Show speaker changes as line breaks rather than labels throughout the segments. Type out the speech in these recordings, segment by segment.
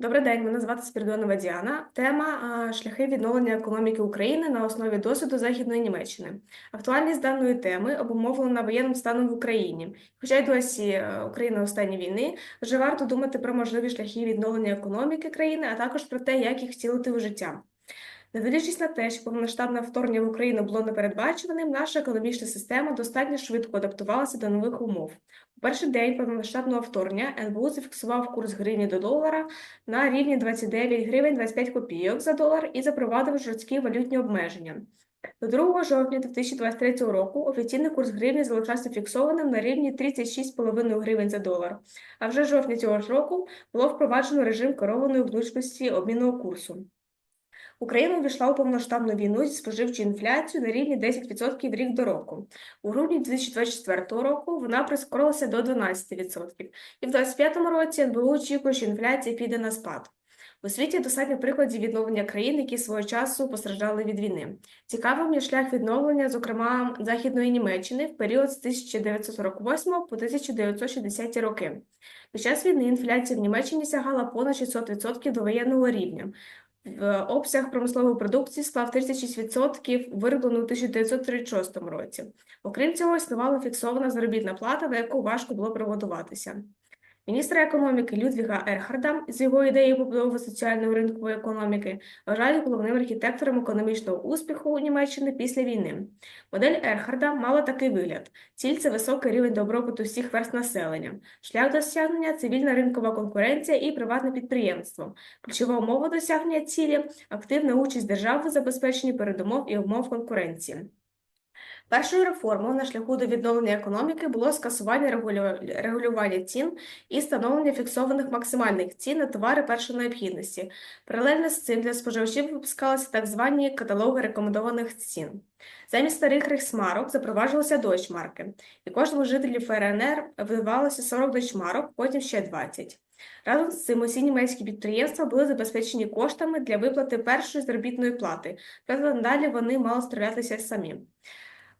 Добрий день, мене звати Спіридонова Діана. Тема шляхи відновлення економіки України на основі досвіду Західної Німеччини. Актуальність даної теми обумовлена воєнним станом в Україні. Хоча й досі е, Україна у стані війни, вже варто думати про можливі шляхи відновлення економіки країни, а також про те, як їх втілити у життя. Не дивлячись на те, що повномасштабне вторгнення в Україну було непередбачуваним, наша економічна система достатньо швидко адаптувалася до нових умов. У перший день повномасштабного вторгнення НБУ зафіксував курс гривні до долара на рівні 29 гривень 25 копійок за долар і запровадив жорсткі валютні обмеження. До 2 жовтня 2023 року офіційний курс гривні залишався фіксованим на рівні 36,5 гривень за долар, а вже жовтня цього ж року було впроваджено режим керованої гнучкості обмінного курсу. Україна увійшла у повноштабну війну зі споживчою інфляцією на рівні 10% рік до року. У грудні 2024 року вона прискорилася до 12%, і в 2025 році НБУ очікує, що інфляція піде на спад. У світі достатньо прикладів відновлення країн, які свого часу постраждали від війни. Цікавим є шлях відновлення, зокрема Західної Німеччини в період з 1948 по 1960 роки. Під час війни інфляція в Німеччині сягала понад 600% до воєнного рівня. В обсяг промислової продукції склав 36% вироблену у 1936 році. Окрім цього, існувала фіксована заробітна плата, на яку важко було прогодуватися. Міністра економіки Людвіга Ерхарда з його ідеєю побудови соціальної ринкової економіки вважають головним архітектором економічного успіху у Німеччини після війни. Модель Ерхарда мала такий вигляд: ціль це високий рівень добробуту всіх верст населення, шлях досягнення цивільна ринкова конкуренція і приватне підприємство. Ключова умова досягнення цілі активна участь держави в забезпеченні передумов і умов конкуренції. Першою реформою на шляху до відновлення економіки було скасування регулювання цін і встановлення фіксованих максимальних цін на товари першої необхідності. Паралельно з цим для споживачів випускалися так звані каталоги рекомендованих цін. Замість старих рейхсмарок запроваджувалися дойчмарки, і кожному жителю ФРНР видавалося 40 дойчмарок, потім ще 20. Разом з цим усі німецькі підприємства були забезпечені коштами для виплати першої заробітної плати, тобто надалі вони мали справлятися самі.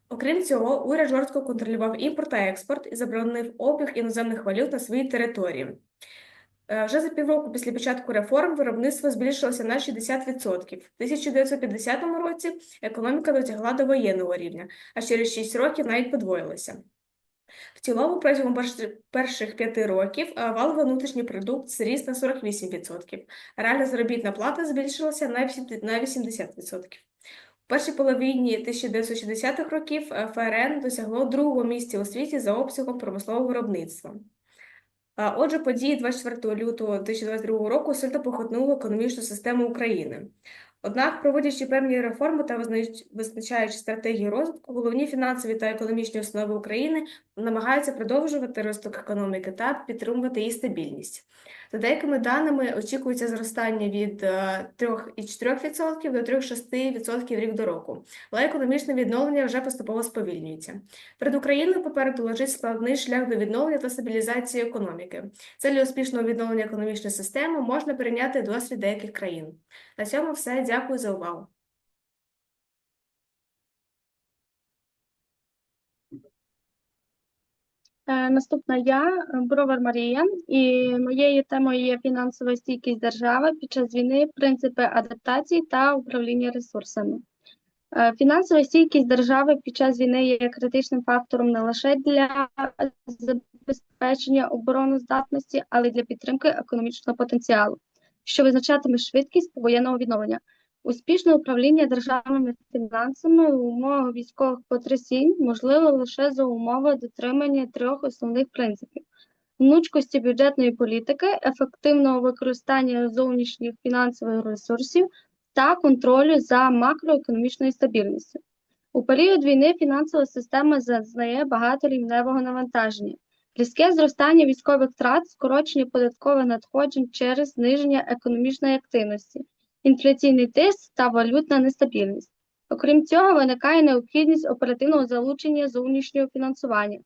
Окрім цього, уряд жорстко контролював імпорт та експорт і заборонив обіг іноземних валют на своїй території. Е, Вже за півроку після початку реформ виробництво збільшилося на 60%. В 1950 році економіка дотягла до воєнного рівня, а через 6 років навіть подвоїлася. В цілому, протягом перших п'яти років е, валовий внутрішній продукт зріс на 48%, реальна заробітна плата збільшилася на 80%. На 80%. У першій половині 1960-х років е, ФРН досягло другого місця у світі за обсягом промислового виробництва. Отже, події 24 лютого 2022 року сильно похитнули економічну систему України. Однак, проводячи певні реформи та визначаючи стратегії розвитку, головні фінансові та економічні установи України намагаються продовжувати розвиток економіки та підтримувати її стабільність. За деякими даними, очікується зростання від е, 3,4% до 3,6% рік до року, але економічне відновлення вже поступово сповільнюється. Перед Україною попереду лежить складний шлях до відновлення та стабілізації економіки. Це для успішного відновлення економічної системи можна перейняти досвід деяких країн. На цьому все. Дякую за увагу.
Наступна я, е, Бровар Марія, і моєю темою є фінансова стійкість держави під час війни, принципи адаптації та управління ресурсами. Е, Фінансова стійкість держави під час війни є критичним фактором не лише для забезпечення обороноздатності, але й для підтримки економічного потенціалу, що визначатиме швидкість воєнного відновлення. Успішне управління державними фінансами у умовах військових потрясінь можливо лише за умови дотримання трьох основних принципів: гнучкості бюджетної політики, ефективного використання зовнішніх фінансових ресурсів та контролю за макроекономічною стабільністю. У період війни фінансова система зазнає багаторівневого навантаження. Різке зростання військових втрат, скорочення податкових надходжень через зниження економічної активності, інфляційний тиск та валютна нестабільність. Окрім цього, виникає необхідність оперативного залучення зовнішнього фінансування,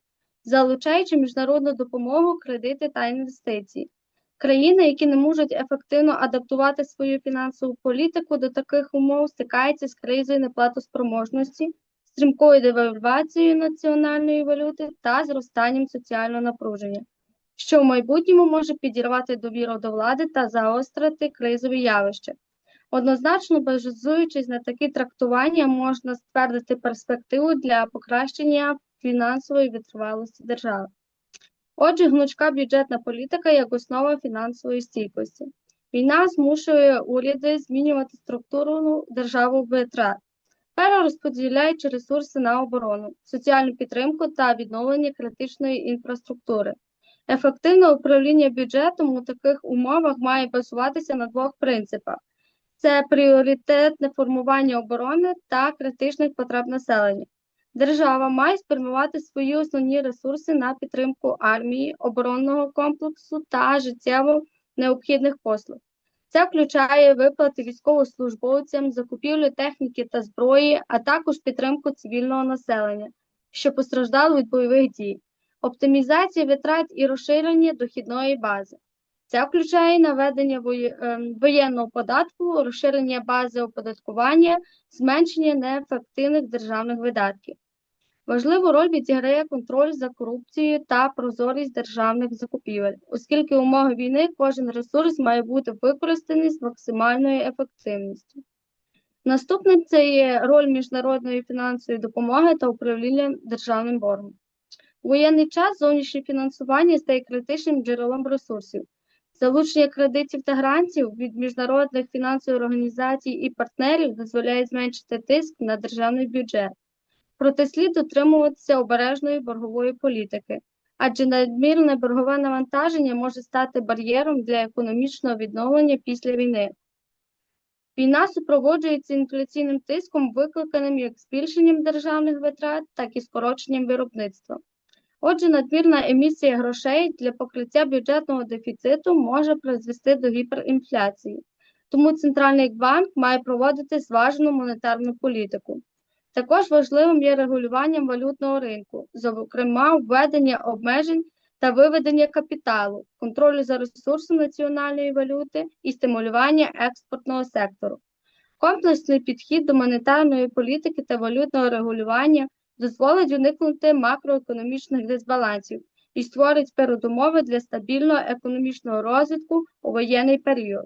залучаючи міжнародну допомогу, кредити та інвестиції. Країни, які не можуть ефективно адаптувати свою фінансову політику до таких умов, стикаються з кризою неплатоспроможності, стрімкою девальвацією національної валюти та зростанням соціального напруження. що в майбутньому може підірвати довіру до влади та загострити кризові явища. Однозначно, базуючись на такі трактування, можна ствердити перспективу для покращення фінансової витривалості держави. Отже, гнучка бюджетна політика як основа фінансової стійкості. Війна змушує уряди змінювати структуру державу витрат, перерозподіляючи ресурси на оборону, соціальну підтримку та відновлення критичної інфраструктури. Ефективне управління бюджетом у таких умовах має базуватися на двох принципах: це пріоритетне формування оборони та критичних потреб населення. Держава має спрямувати свої основні ресурси на підтримку армії, оборонного комплексу та життєво необхідних послуг. Це включає виплати військовослужбовцям, закупівлю техніки та зброї, а також підтримку цивільного населення, що постраждало від бойових дій, оптимізація витрат і розширення дохідної бази. Це включає наведення ем, воєнного податку, розширення бази оподаткування, зменшення неефективних державних видатків. Важливу роль відіграє контроль за корупцією та прозорість державних закупівель, оскільки в умови війни кожен ресурс має бути використаний з максимальною ефективністю. Наступним це є роль міжнародної фінансової допомоги та управління державним боргом. У воєнний час зовнішнє фінансування стає критичним джерелом ресурсів. Залучення кредитів та грантів від міжнародних фінансових організацій і партнерів дозволяє зменшити тиск на державний бюджет. Проте слід дотримуватися обережної боргової політики, адже надмірне боргове навантаження може стати бар'єром для економічного відновлення після війни. Війна супроводжується інфляційним тиском, викликаним як збільшенням державних витрат, так і скороченням виробництва. Отже, надмірна емісія грошей для покриття бюджетного дефіциту може призвести до гіперінфляції. Тому центральний банк має проводити зважену монетарну політику. Також важливим є регулювання валютного ринку, зокрема введення обмежень та виведення капіталу, контролю за ресурсом національної валюти і стимулювання експортного сектору. Комплексний підхід до монетарної політики та валютного регулювання дозволить уникнути макроекономічних дисбалансів і створить передумови для стабільного економічного розвитку у воєнний період.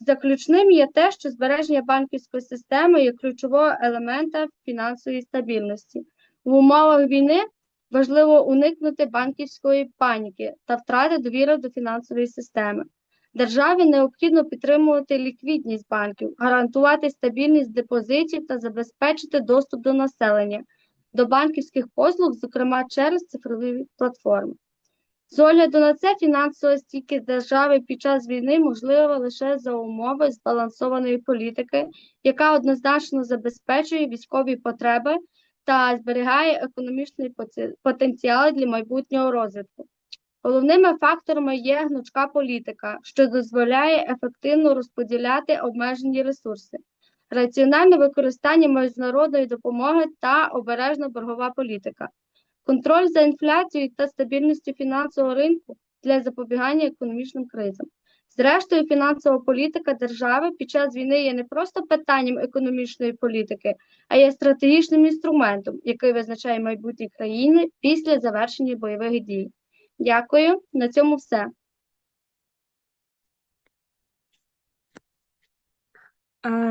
Заключним є те, що збереження банківської системи є ключового елемента фінансової стабільності. В умовах війни важливо уникнути банківської паніки та втрати довіри до фінансової системи. Державі необхідно підтримувати ліквідність банків, гарантувати стабільність депозитів та забезпечити доступ до населення до банківських послуг, зокрема через цифрові платформи. З огляду на це фінансова стійкість держави під час війни можлива лише за умови збалансованої політики, яка однозначно забезпечує військові потреби та зберігає економічний потенціал для майбутнього розвитку. Головними факторами є гнучка політика, що дозволяє ефективно розподіляти обмежені ресурси, раціональне використання міжнародної допомоги та обережна боргова політика, контроль за інфляцією та стабільністю фінансового ринку для запобігання економічним кризам. Зрештою, фінансова політика держави під час війни є не просто питанням економічної політики, а є стратегічним інструментом, який визначає майбутнє країни після завершення бойових дій. Дякую. На цьому все.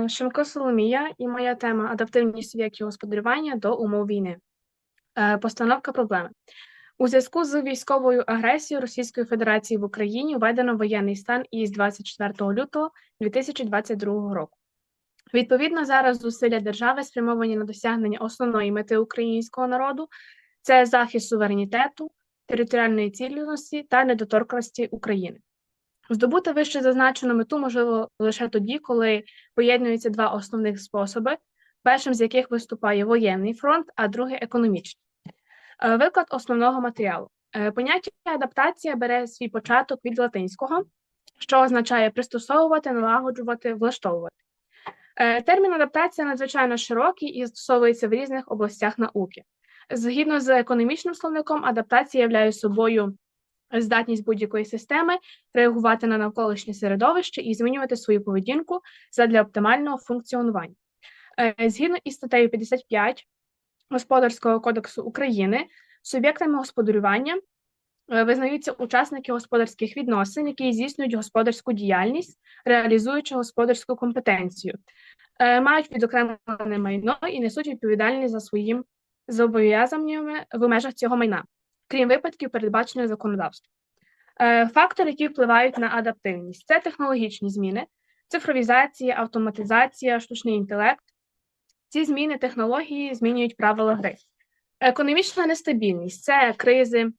Шимко Соломія і моя тема адаптивність суб'єктів господарювання до умов війни. Е, Постановка проблеми. У зв'язку з військовою агресією Російської Федерації в Україні введено воєнний стан із 24 лютого 2022 року. Відповідно, зараз зусилля держави спрямовані на досягнення основної мети українського народу це захист суверенітету, територіальної цілісності та недоторканості України. Здобути вище зазначену мету можливо лише тоді, коли поєднуються два основних способи, першим з яких виступає воєнний фронт, а другий економічний. Е, Виклад основного матеріалу. Е, Поняття адаптація бере свій початок від латинського, що означає пристосовувати, налагоджувати, влаштовувати. Е, Термін адаптація надзвичайно широкий і застосовується в різних областях науки. Згідно з економічним словником, адаптація являє собою здатність будь-якої системи реагувати на навколишнє середовище і змінювати свою поведінку задля оптимального функціонування. Е, Згідно із статтею 55 Господарського кодексу України, суб'єктами господарювання е, визнаються учасники господарських відносин, які здійснюють господарську діяльність, реалізуючи господарську компетенцію, е, мають відокремлене майно і несуть відповідальність за своїм зобов'язаннями в межах цього майна, крім випадків, передбачених законодавством. Е, Фактори, які впливають на адаптивність, це технологічні зміни, цифровізація, автоматизація, штучний інтелект. Ці зміни технології змінюють правила гри. Економічна нестабільність це кризи,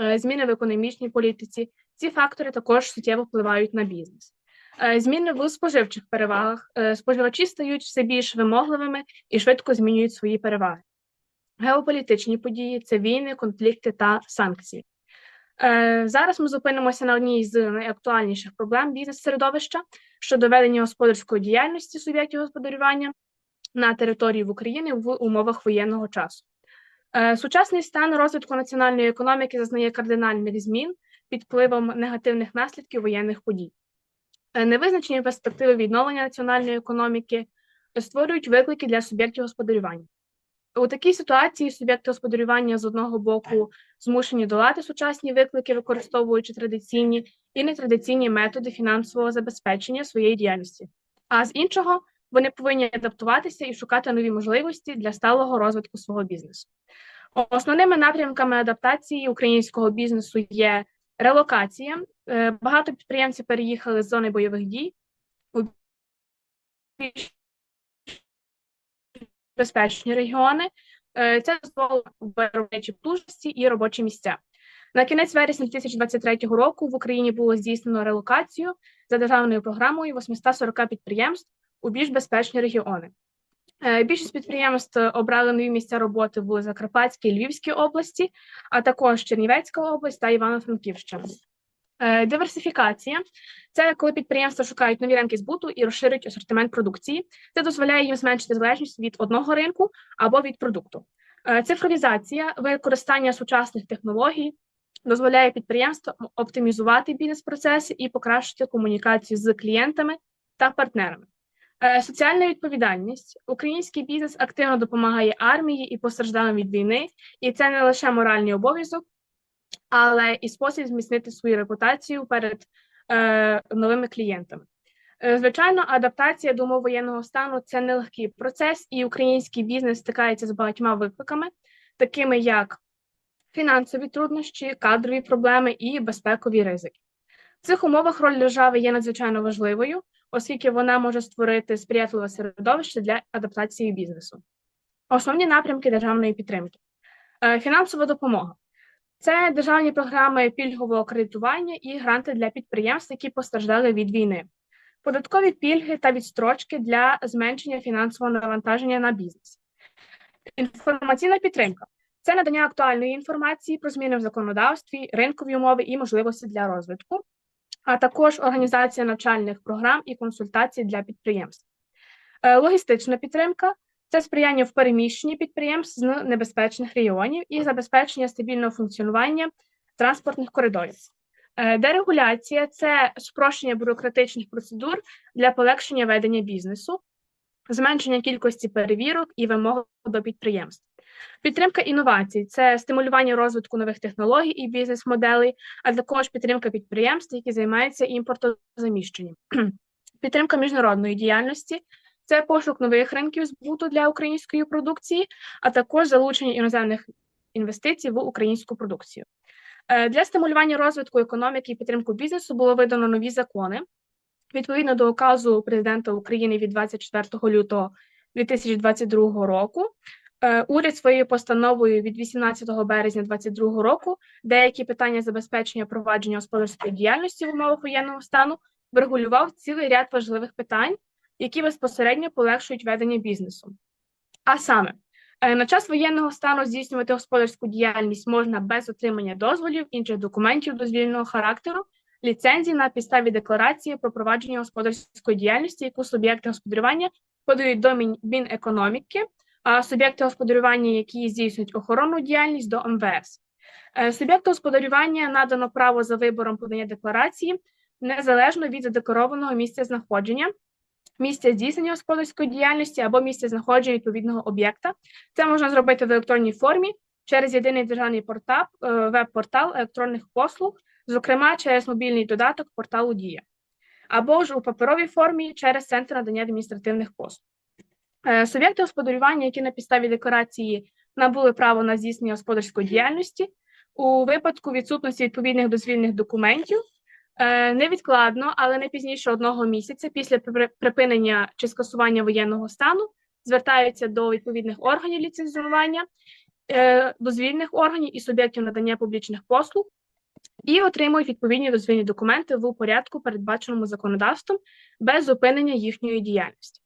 е, зміни в економічній політиці. Ці фактори також суттєво впливають на бізнес. Е, Зміни в споживчих перевагах. Споживачі стають все більш вимогливими і швидко змінюють свої переваги. Геополітичні події це війни, конфлікти та санкції. Е, Зараз ми зупинимося на одній з найактуальніших проблем бізнес-середовища щодо ведення господарської діяльності суб'єктів господарювання на території в Україні в умовах воєнного часу. Е, Сучасний стан розвитку національної економіки зазнає кардинальних змін під впливом негативних наслідків воєнних подій. Е, Невизначені перспективи відновлення національної економіки створюють виклики для суб'єктів господарювання. У такій ситуації суб'єкти господарювання з одного боку змушені долати сучасні виклики, використовуючи традиційні і нетрадиційні методи фінансового забезпечення своєї діяльності. А з іншого, вони повинні адаптуватися і шукати нові можливості для сталого розвитку свого бізнесу. Основними напрямками адаптації українського бізнесу є релокація. Е, Багато підприємців переїхали з зони бойових дій безпечні регіони. Е, Це дозволило виробничі потужності і робочі місця. На кінець вересня 2023 року в Україні було здійснено релокацію за державною програмою 840 підприємств у більш безпечні регіони. Е, Більшість підприємств обрали нові місця роботи в Закарпатській Львівській області, а також Чернівецька область та Івано-Франківщина. Е, Диверсифікація це коли підприємства шукають нові ринки збуту і розширюють асортимент продукції. Це дозволяє їм зменшити залежність від одного ринку або від продукту. Е, Цифровізація, використання сучасних технологій дозволяє підприємствам оптимізувати бізнес-процеси і покращити комунікацію з клієнтами та партнерами. Е, Соціальна відповідальність. Український бізнес активно допомагає армії і постраждалим від війни, і це не лише моральний обов'язок, але і спосіб зміцнити свою репутацію перед е, новими клієнтами. Е, Звичайно, адаптація до умов воєнного стану це нелегкий процес, і український бізнес стикається з багатьма викликами, такими як фінансові труднощі, кадрові проблеми і безпекові ризики. В цих умовах роль держави є надзвичайно важливою, оскільки вона може створити сприятливе середовище для адаптації бізнесу. Основні напрямки державної підтримки. Е, Фінансова допомога. Це державні програми пільгового кредитування і гранти для підприємств, які постраждали від війни, податкові пільги та відстрочки для зменшення фінансового навантаження на бізнес. Інформаційна підтримка це надання актуальної інформації про зміни в законодавстві, ринкові умови і можливості для розвитку, а також організація навчальних програм і консультацій для підприємств. Е, Логістична підтримка це сприяння в переміщенні підприємств з небезпечних регіонів і забезпечення стабільного функціонування транспортних коридорів. Е, Дерегуляція це спрощення бюрократичних процедур для полегшення ведення бізнесу, зменшення кількості перевірок і вимог до підприємств. Підтримка інновацій це стимулювання розвитку нових технологій і бізнес-моделей, а також підтримка підприємств, які займаються імпортозаміщенням. Підтримка міжнародної діяльності це пошук нових ринків збуту для української продукції, а також залучення іноземних інвестицій в українську продукцію. Е, Для стимулювання розвитку економіки і підтримку бізнесу було видано нові закони. Відповідно до указу президента України від 24 лютого 2022 року, е, уряд своєю постановою від 18 березня 2022 року деякі питання забезпечення провадження господарської діяльності в умовах воєнного стану врегулював цілий ряд важливих питань, які безпосередньо полегшують ведення бізнесу. А саме, е, на час воєнного стану здійснювати господарську діяльність можна без отримання дозволів, інших документів дозвільного характеру, ліцензій на підставі декларації про провадження господарської діяльності, яку суб'єкти господарювання подають до Мінекономіки, а суб'єкти господарювання, які здійснюють охоронну діяльність до МВС. Е, Суб'єкту господарювання надано право за вибором подання декларації незалежно від задекларованого місця знаходження, місця здійснення господарської діяльності або місця знаходження відповідного об'єкта. Це можна зробити в електронній формі через єдиний державний портал, е, веб-портал електронних послуг, зокрема через мобільний додаток порталу Дія, або ж у паперовій формі через центр надання адміністративних послуг. Е, Суб'єкти господарювання, які на підставі декларації набули право на здійснення господарської діяльності, у випадку відсутності відповідних дозвільних документів невідкладно, але не пізніше одного місяця після при- припинення чи скасування воєнного стану звертаються до відповідних органів ліцензування, е, дозвільних органів і суб'єктів надання публічних послуг і отримують відповідні дозвільні документи в порядку, передбаченому законодавством, без зупинення їхньої діяльності.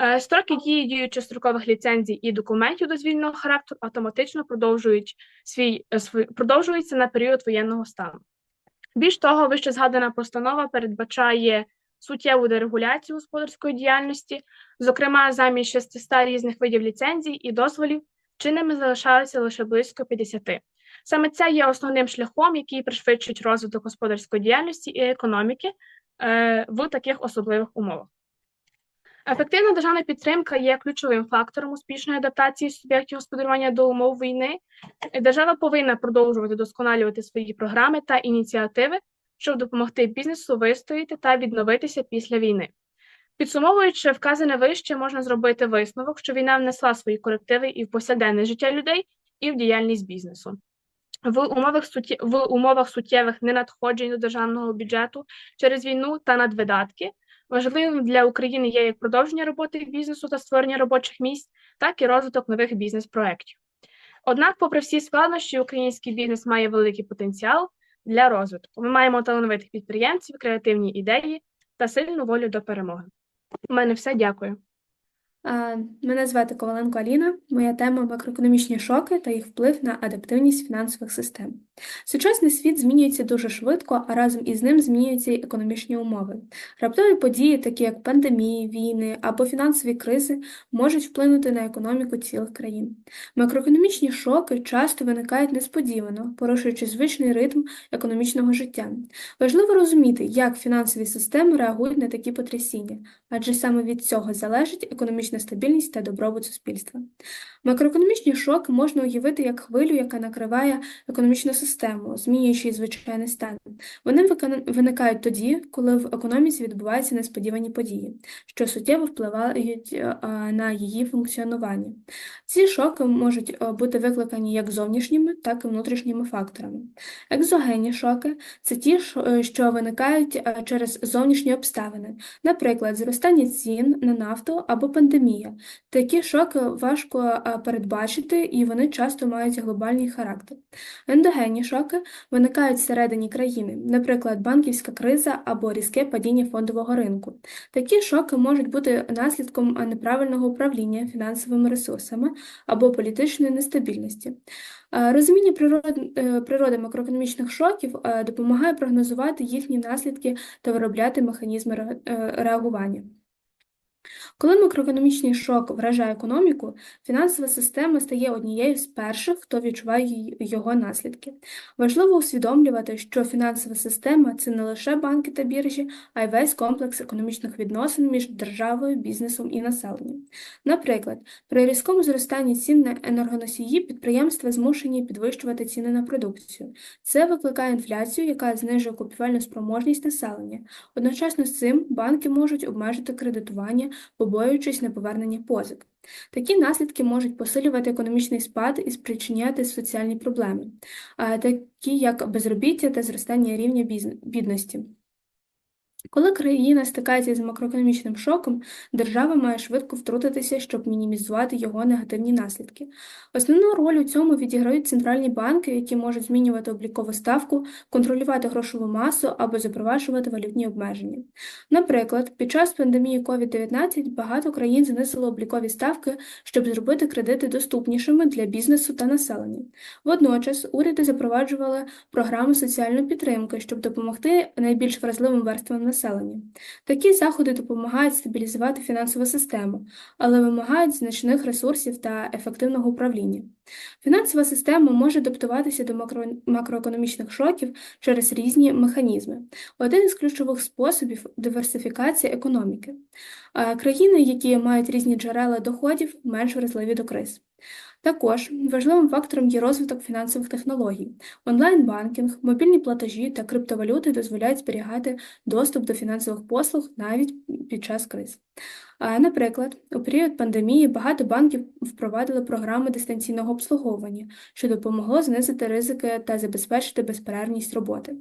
Е, Строки дії діючих строкових ліцензій і документів дозвільного характеру автоматично продовжують е, свій продовжуються на період воєнного стану. Більш того, вище згадана постанова передбачає суттєву дерегуляцію господарської діяльності, зокрема, замість 600 різних видів ліцензій і дозволів чинними залишаються лише близько 50. Саме це є основним шляхом, який пришвидшить розвиток господарської діяльності і економіки е, в таких особливих умовах. Ефективна державна підтримка є ключовим фактором успішної адаптації суб'єктів господарювання до умов війни. Держава повинна продовжувати досконалювати свої програми та ініціативи, щоб допомогти бізнесу вистояти та відновитися після війни. Підсумовуючи вказане вище, можна зробити висновок, що війна внесла свої корективи і в повсякденне життя людей, і в діяльність бізнесу. В умовах, суттє... в умовах суттєвих ненадходжень до державного бюджету через війну та надвидатки важливим для України є як продовження роботи бізнесу та створення робочих місць, так і розвиток нових бізнес-проєктів. Однак, попри всі складнощі, український бізнес має великий потенціал для розвитку. Ми маємо талановитих підприємців, креативні ідеї та сильну волю до перемоги. У мене все, дякую.
Мене звати Коваленко Аліна. Моя тема макроекономічні шоки та їх вплив на адаптивність фінансових систем. Сучасний світ змінюється дуже швидко, а разом із ним змінюються й економічні умови. Раптові події, такі як пандемії, війни або фінансові кризи, можуть вплинути на економіку цілих країн. Макроекономічні шоки часто виникають несподівано, порушуючи звичний ритм економічного життя. Важливо розуміти, як фінансові системи реагують на такі потрясіння, адже саме від цього залежить економічна стабільність та добробут суспільства. Макроекономічні шоки можна уявити як хвилю, яка накриває економічну систему, змінюючи звичайний стан. Вони виникають тоді, коли в економіці відбуваються несподівані події, що суттєво впливають е, на її функціонування. Ці шоки можуть е, бути викликані як зовнішніми, так і внутрішніми факторами. Екзогенні шоки це ті, що- е, виникають е, через зовнішні обставини, наприклад, зростання цін на нафту або пандемія. Такі шоки важко е, передбачити, і вони часто мають глобальний характер. Ендогенні шоки виникають всередині країни, наприклад, банківська криза або різке падіння фондового ринку. Такі шоки можуть бути наслідком е, неправильного управління фінансовими ресурсами або політичної нестабільності. Е, Розуміння природи, макроекономічних шоків допомагає прогнозувати їхні наслідки та виробляти механізми реагування. Коли макроекономічний шок вражає економіку, фінансова система стає однією з перших, хто відчуває його наслідки. Важливо усвідомлювати, що фінансова система це не лише банки та біржі, а й весь комплекс економічних відносин між державою, бізнесом і населенням. Наприклад, при різкому зростанні цін на енергоносії підприємства змушені підвищувати ціни на продукцію. Це викликає інфляцію, яка знижує купівельну спроможність населення. Одночасно з цим банки можуть обмежити кредитування, побоюючись неповернення позик. Такі наслідки можуть посилювати економічний спад і спричиняти соціальні проблеми, такі як безробіття та зростання рівня бідності. Коли країна стикається з макроекономічним шоком, держава має швидко втрутитися, щоб мінімізувати його негативні наслідки. Основну роль у цьому відіграють центральні банки, які можуть змінювати облікову ставку, контролювати грошову масу або запроваджувати валютні обмеження. Наприклад, під час пандемії COVID-19 багато країн занесло облікові ставки, щоб зробити кредити доступнішими для бізнесу та населення. Водночас уряди запроваджували програми соціальної підтримки, щоб допомогти найбільш вразливим верствам населення. Такі заходи допомагають стабілізувати фінансову систему, але вимагають значних ресурсів та ефективного управління. Фінансова система може адаптуватися до макро... макроекономічних шоків через різні механізми. Один із ключових способів диверсифікація економіки. Е, Країни, які мають різні джерела доходів, менш вразливі до криз. Також важливим фактором є розвиток фінансових технологій. Онлайн-банкінг, мобільні платежі та криптовалюти дозволяють зберігати доступ до фінансових послуг навіть під час криз. Наприклад, у період пандемії багато банків впровадили програми дистанційного обслуговування, що допомогло знизити ризики та забезпечити безперервність роботи.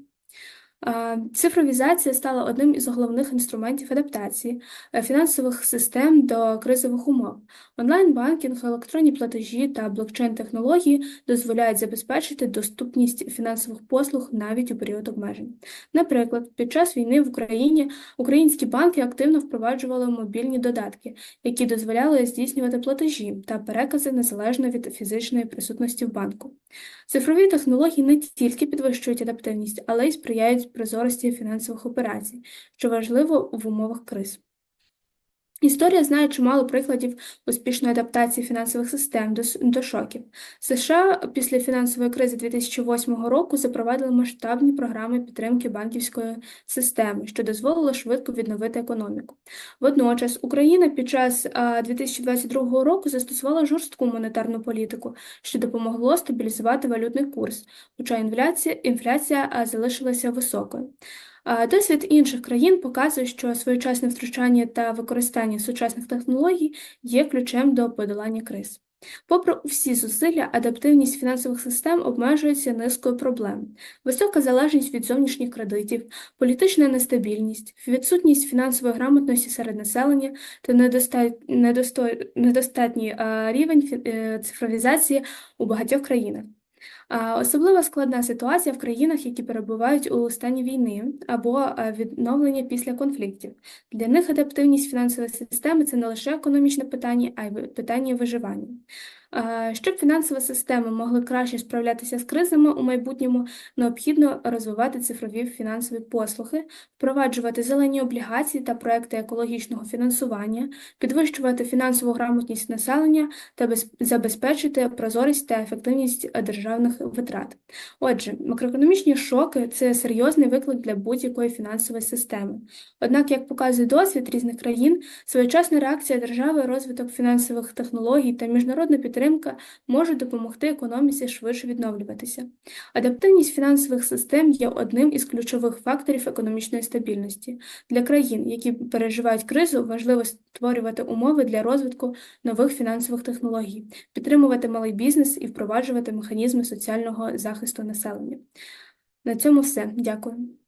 А, Цифровізація стала одним із головних інструментів адаптації е, фінансових систем до кризових умов. Онлайн-банкінг, електронні платежі та блокчейн-технології дозволяють забезпечити доступність фінансових послуг навіть у період обмежень. Наприклад, під час війни в Україні українські банки активно впроваджували мобільні додатки, які дозволяли здійснювати платежі та перекази незалежно від фізичної присутності в банку. Цифрові технології не тільки підвищують адаптивність, але й сприяють прозорості фінансових операцій, що важливо в умовах криз. Історія знає чимало прикладів успішної адаптації фінансових систем до, до шоків. США після фінансової кризи 2008 року запровадили масштабні програми підтримки банківської системи, що дозволило швидко відновити економіку. Водночас Україна під час а, 2022 року застосувала жорстку монетарну політику, що допомогло стабілізувати валютний курс, хоча інфляція, інфляція залишилася високою. Досвід інших країн показує, що своєчасне втручання та використання сучасних технологій є ключем до подолання криз. Попри всі зусилля, адаптивність фінансових систем обмежується низкою проблем: висока залежність від зовнішніх кредитів, політична нестабільність, відсутність фінансової грамотності серед населення та недостатній рівень е, цифровізації у багатьох країнах. Особливо складна ситуація в країнах, які перебувають у стані війни або відновлення після конфліктів. Для них адаптивність фінансової системи це не лише економічне питання, а й питання виживання. А, Щоб фінансові системи могли краще справлятися з кризами у майбутньому, необхідно розвивати цифрові фінансові послуги, впроваджувати зелені облігації та проекти екологічного фінансування, підвищувати фінансову грамотність населення та забезпечити прозорість та ефективність е, державних витрат. Отже, макроекономічні шоки це серйозний виклик для будь-якої фінансової системи. Однак, як показує досвід різних країн, своєчасна реакція держави, розвиток фінансових технологій та міжнародна підтримка можуть допомогти економіці швидше відновлюватися. Адаптивність фінансових систем є одним із ключових факторів економічної стабільності. Для країн, які переживають кризу, важливо створювати умови для розвитку нових фінансових технологій, підтримувати малий бізнес і впроваджувати механізми соціального захисту населення. На цьому все. Дякую.